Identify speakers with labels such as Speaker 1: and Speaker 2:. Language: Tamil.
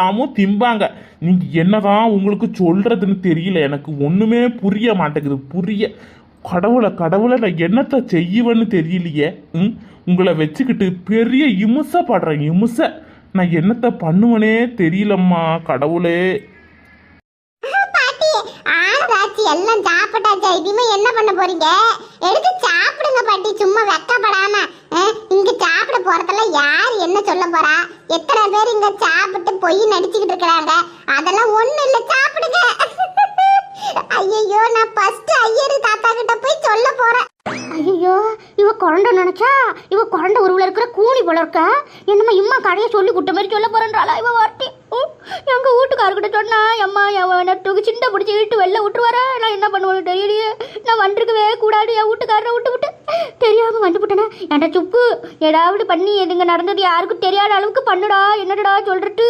Speaker 1: எல்லாமும் திம்பாங்க. நீங்கள் என்னதான் உங்களுக்கு சொல்கிறதுன்னு தெரியல. எனக்கு ஒன்றுமே புரிய மாட்டேங்குது. புரிய. கடவுளை கடவுளை நான் என்னத்தை செய்வேன்னு தெரியலையே. ம்? உங்களை வச்சுக்கிட்டு பெரிய இமுசை படுறேன். இமுசை. நான் என்னத்தை பண்ணுவனே தெரியலம்மா. கடவுளே.
Speaker 2: எல்லாம் சாப்பிட்டாச்சா? இனிமே என்ன பண்ண போறீங்க? எடுத்து சாப்பிடுங்க பாட்டி. சும்மா வெக்கப்படாம. இங்க சாப்பிட போறதெல்லாம் யார் என்ன சொல்ல போறா? எத்தனை பேர் இங்க சாப்பிட்டு பொய் நடிச்சுக்கிட்டு இருக்கிறாங்க? அதெல்லாம் ஒண்ணு இல்ல சாப்பிடுங்க. ஐயோ நான் ஃபர்ஸ்ட் ஐயரு தாத்தா கிட்ட போய் சொல்ல போறேன்.
Speaker 3: ஐயோ இவ குழந்தை நினைச்சா? இவ குழந்தை உருவில் இருக்கிற கூனி போல இருக்க? என்னம்மா இம்மா கடையை சொல்லி கூட்ட மாதிரி சொல்ல போறேன்றாளா இவ வார்த்தை? எங்க வீட்டுக்காரர்கிட்ட சொன்னா அம்மா என் தூக்கி சிண்டை பிடிச்சி இட்டு வெளில விட்டுருவார? நான் என்ன பண்ணுவேன்னு தெரியலையே. நான் வண்டிருக்கவே கூடாது என் வீட்டுக்காரரை விட்டு விட்டு. தெரியாம வந்து விட்டேனே சுப்பு? ஏதாவது பண்ணி எதுங்க நடந்தது? யாருக்கும் தெரியாத அளவுக்கு பண்ணுடா என்னடா சொல்றது?